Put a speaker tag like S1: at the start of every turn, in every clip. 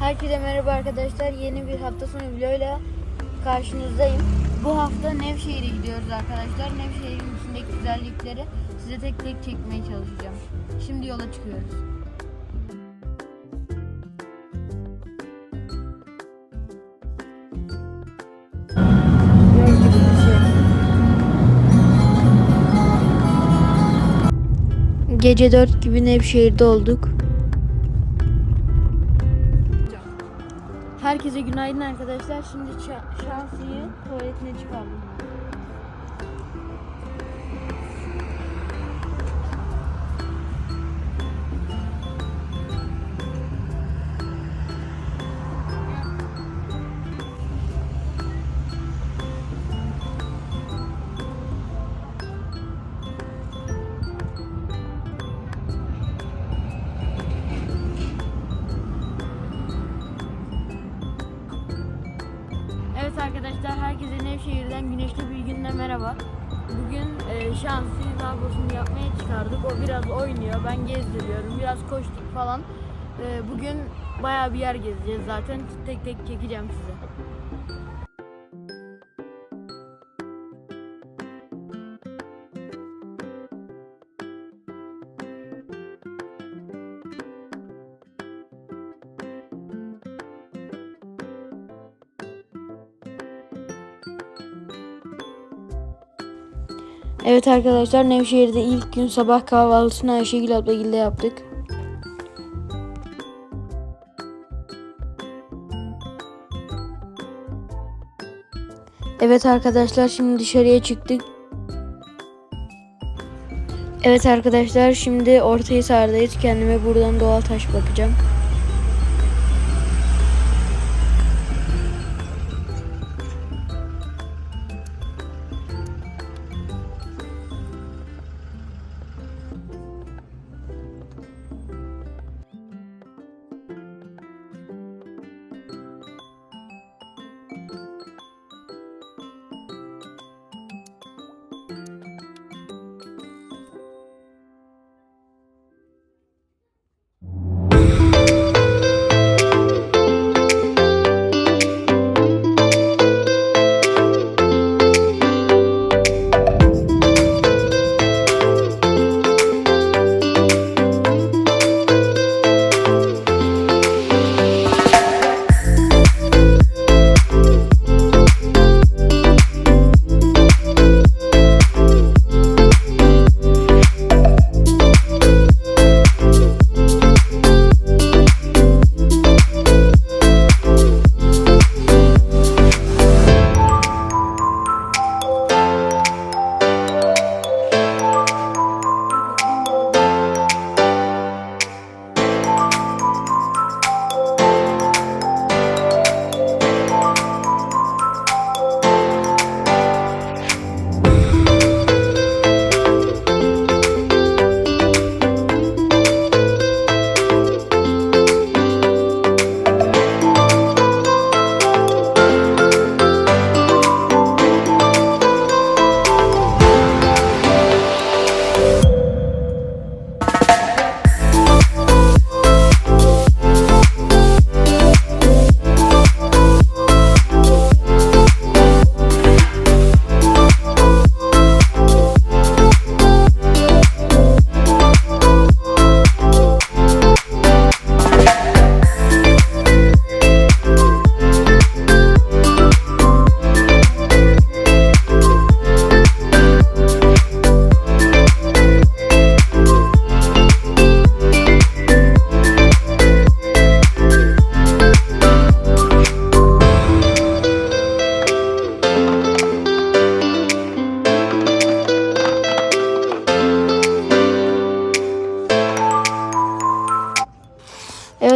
S1: Herkese merhaba arkadaşlar. Yeni bir hafta sonu vloguyla karşınızdayım. Bu hafta Nevşehir'e gidiyoruz arkadaşlar. Nevşehir'in içindeki güzellikleri size tek tek çekmeye çalışacağım. Şimdi yola çıkıyoruz. Gece 4 gibi Nevşehir'de olduk. Herkese günaydın arkadaşlar. Şimdi şa- tuvaletine çıkardım. E, şansı tablosunu yapmaya çıkardık. O biraz oynuyor. Ben gezdiriyorum. Biraz koştuk falan. E, bugün bayağı bir yer gezeceğiz zaten. Tek tek çekeceğim size. Evet arkadaşlar Nevşehir'de ilk gün sabah kahvaltısını Ayşegül abla yaptık. Evet arkadaşlar şimdi dışarıya çıktık. Evet arkadaşlar şimdi Ortahisar'dayız. Kendime buradan doğal taş bakacağım.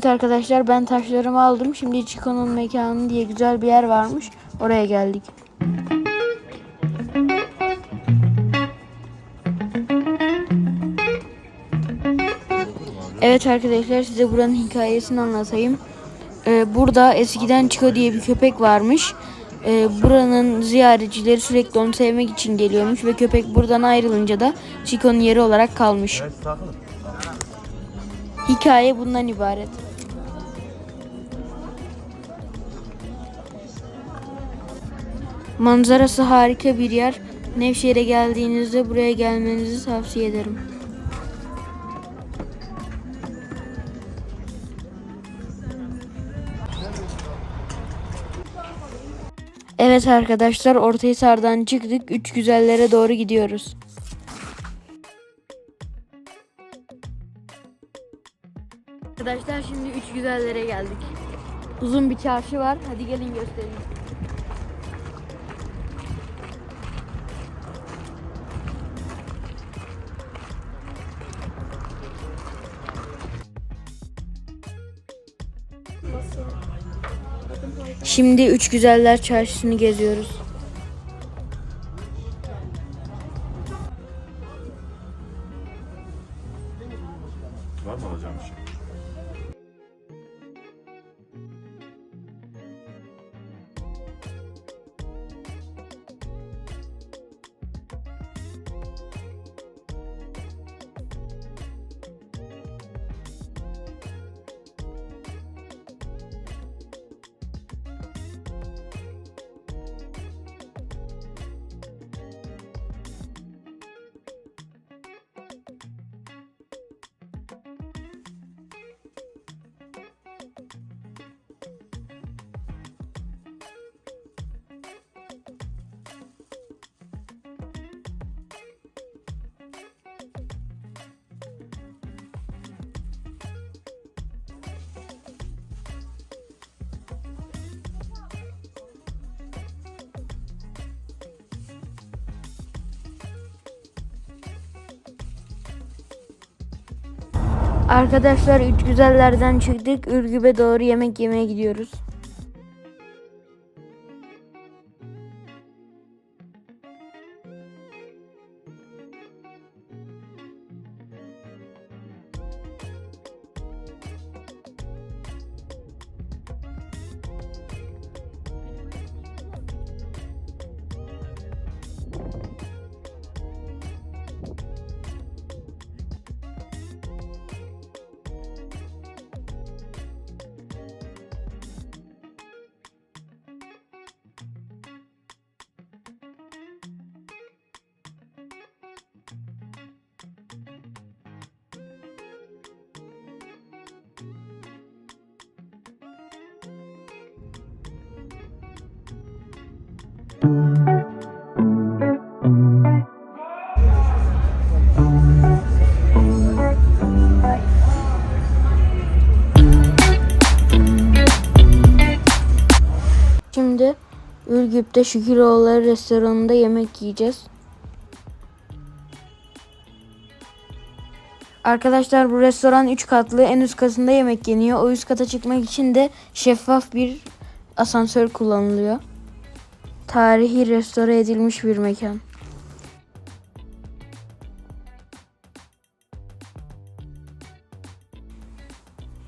S1: Evet arkadaşlar ben taşlarımı aldım. Şimdi Chico'nun mekanı diye güzel bir yer varmış. Oraya geldik. Evet arkadaşlar size buranın hikayesini anlatayım. Ee, burada eskiden Chico diye bir köpek varmış. Ee, buranın ziyaretçileri sürekli onu sevmek için geliyormuş ve köpek buradan ayrılınca da Chico'nun yeri olarak kalmış. Hikaye bundan ibaret. Manzarası harika bir yer. Nevşehir'e geldiğinizde buraya gelmenizi tavsiye ederim. Evet arkadaşlar Ortahisar'dan çıktık. Üç güzellere doğru gidiyoruz. Arkadaşlar şimdi üç güzellere geldik. Uzun bir çarşı var. Hadi gelin göstereyim. Şimdi Üç Güzeller Çarşısı'nı geziyoruz.
S2: Var mı alacağım bir şey?
S1: Arkadaşlar Üç Güzeller'den çıktık. Ürgüp'e doğru yemek yemeye gidiyoruz. Şimdi Ürgüp'te Şüküroğulları restoranında yemek yiyeceğiz. Arkadaşlar bu restoran 3 katlı. En üst katında yemek yeniyor. O üst kata çıkmak için de şeffaf bir asansör kullanılıyor. Tarihi restore edilmiş bir mekan.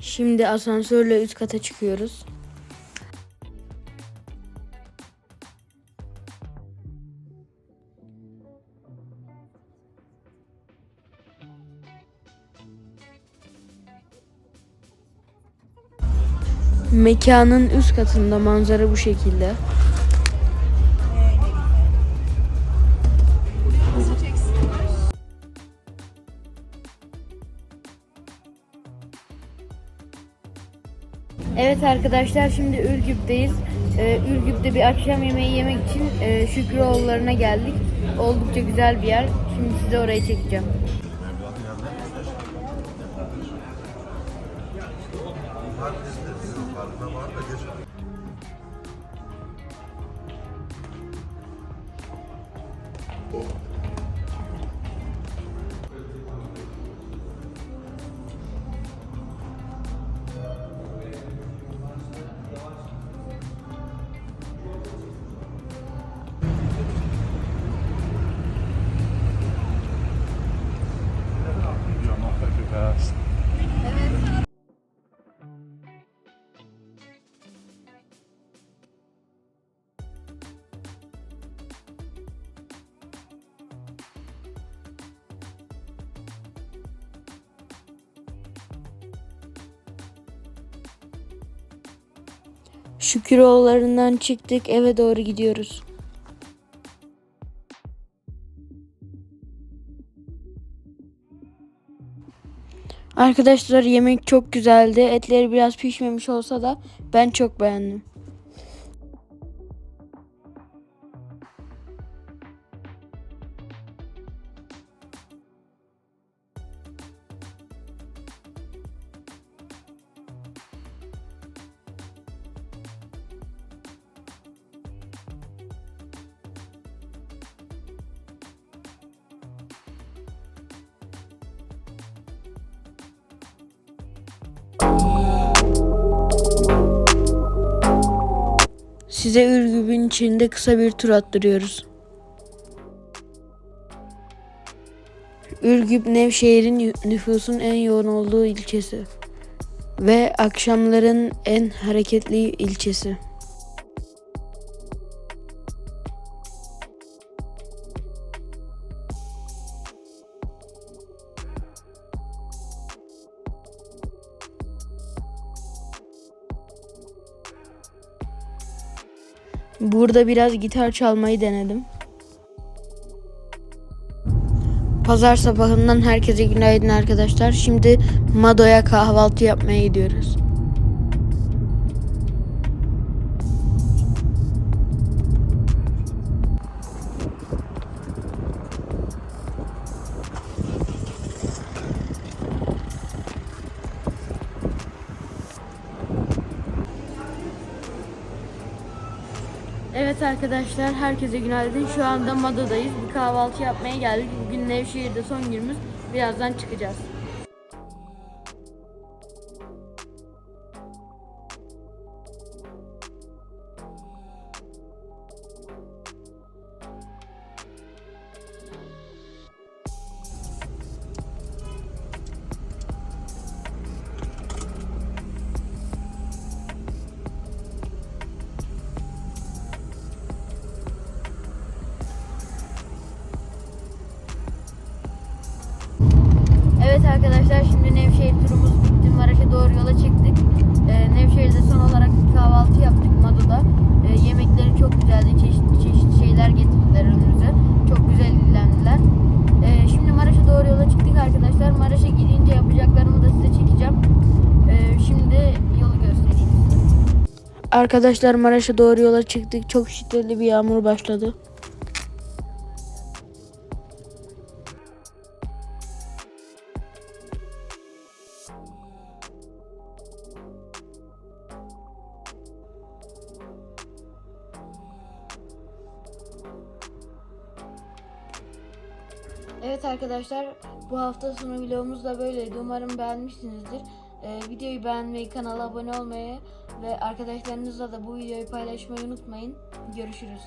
S1: Şimdi asansörle üst kata çıkıyoruz. Mekanın üst katında manzara bu şekilde. Evet arkadaşlar şimdi Ürgüp'teyiz. Ee, Ürgüp'te bir akşam yemeği yemek için e, Şükrüoğulları'na geldik. Oldukça güzel bir yer. Şimdi size orayı çekeceğim.
S2: You're Şükür
S1: oğullarından çıktık eve doğru gidiyoruz. Arkadaşlar yemek çok güzeldi. Etleri biraz pişmemiş olsa da ben çok beğendim. Size Ürgüp'ün içinde kısa bir tur attırıyoruz. Ürgüp Nevşehir'in nüfusun en yoğun olduğu ilçesi ve akşamların en hareketli ilçesi. Burada biraz gitar çalmayı denedim. Pazar sabahından herkese günaydın arkadaşlar. Şimdi Mado'ya kahvaltı yapmaya gidiyoruz. Evet arkadaşlar herkese günaydın. Şu anda Mado'dayız. Bir kahvaltı yapmaya geldik. Bugün Nevşehir'de son günümüz. Birazdan çıkacağız. Nevşehir turumuz bitti. Maraş'a doğru yola çıktık. Ee, Nevşehir'de son olarak kahvaltı yaptık Mado'da. Ee, yemekleri çok güzeldi. Çeşitli çeşitli şeyler getirdiler önümüze. Çok güzel ilgilendiler. Ee, şimdi Maraş'a doğru yola çıktık arkadaşlar. Maraş'a gidince yapacaklarımı da size çekeceğim. Ee, şimdi yolu göstereyim. Arkadaşlar Maraş'a doğru yola çıktık. Çok şiddetli bir yağmur başladı. Evet arkadaşlar bu hafta sonu vlogumuz da böyleydi. Umarım beğenmişsinizdir. Ee, videoyu beğenmeyi, kanala abone olmayı ve arkadaşlarınızla da bu videoyu paylaşmayı unutmayın. Görüşürüz.